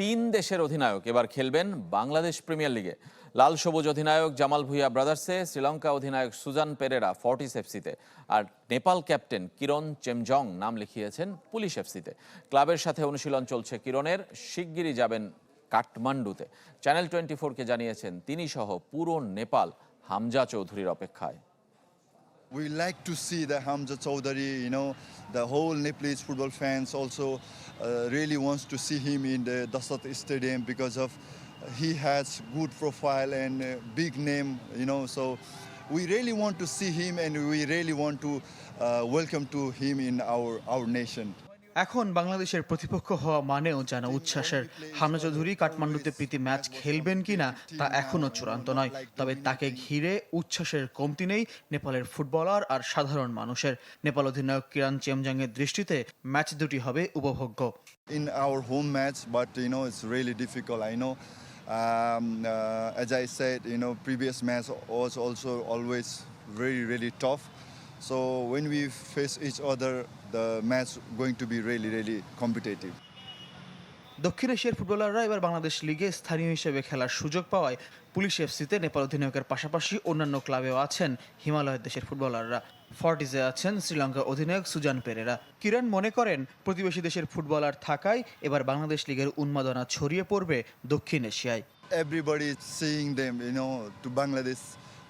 তিন দেশের অধিনায়ক এবার খেলবেন বাংলাদেশ প্রিমিয়ার লিগে। লাল সবুজ অধিনায়ক জামাল ভুইয়া ব্রাদার্সে, শ্রীলঙ্কা অধিনায়ক সুজান পেরেরা ফর্টিস এফসিতে। আর নেপাল ক্যাপ্টেন কিরণ চেমজং নাম লিখিয়েছেন পুলিশ এফসিতে। ক্লাবের সাথে অনুশীলন চলছে কিরণের, শিগগিরই যাবেন কাঠমান্ডুতে। চ্যানেল টোয়েন্টি ফোরকে জানিয়েছেন তিনি সহ পুরো নেপাল হামজা চৌধুরীর অপেক্ষায়। We like to see the Hamza Chaudhary, you know, the whole Nepalese football fans also uh, really wants to see him in the Dasat Stadium because of he has good profile and uh, big name, you know, so we really want to see him and we really want to uh, welcome to him in our, our nation. এখন বাংলাদেশের প্রতিপক্ষ হওয়া মানেও যেন উচ্ছ্বাসের হামনা চৌধুরী কাঠমান্ডুতে প্রীতি match খেলবেন কিনা তা এখনও চূড়ান্ত নয় তবে তাকে ঘিরে উচ্ছ্বাসের কমতি নেই নেপালের ফুটবলার আর সাধারণ মানুষের নেপাল অধিনায়ক কিরান চেমজাংয়ের দৃষ্টিতে ম্যাচ দুটি হবে উপভোগ্য in our home match but you know it's really difficult. I know, um, uh, as I said, you know, previous match was really tough. So when we face each other, the match going to be really really competitive. দক্ষিণ এশিয়ার ফুটবলাররা এবার বাংলাদেশ লিগে স্থানীয় হিসেবে খেলার সুযোগ পাওয়ায় পুলিশ এফসিতে নেপাল অধিনায়কের পাশাপাশি অন্যান্য ক্লাবেও আছেন হিমালয়ের দেশের ফুটবলাররা ফর্টিজে আছেন শ্রীলঙ্কা অধিনায়ক সুজান পেরেরা কিরণ মনে করেন প্রতিবেশী দেশের ফুটবলার থাকায় এবার বাংলাদেশ লিগের উন্মাদনা ছড়িয়ে পড়বে দক্ষিণ এশিয়ায় Everybody is seeing them, you know, to Bangladesh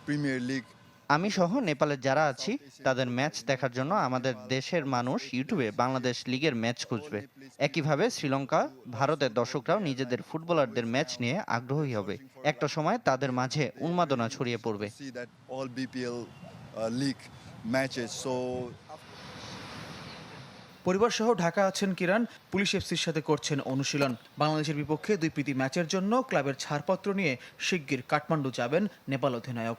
Premier League. আমি সহ নেপালের যারা আছি তাদের ম্যাচ দেখার জন্য আমাদের দেশের মানুষ ইউটিউবে বাংলাদেশ লিগের ম্যাচ খুঁজবে। একইভাবে শ্রীলঙ্কা ভারতের দর্শকরাও নিজেদের ফুটবলারদের ম্যাচ নিয়ে আগ্রহী হবে। একটা সময় তাদের মাঝে উন্মাদনা ছড়িয়ে পড়বে। Uh, পরিবার সহ ঢাকা আছেন কিরান পুলিশ এফসির সাথে করছেন অনুশীলন। বাংলাদেশের বিপক্ষে দুই প্রীতি ম্যাচের জন্য ক্লাবের ছাড়পত্র নিয়ে শিগগির কাঠমান্ডু যাবেন নেপাল অধিনায়ক।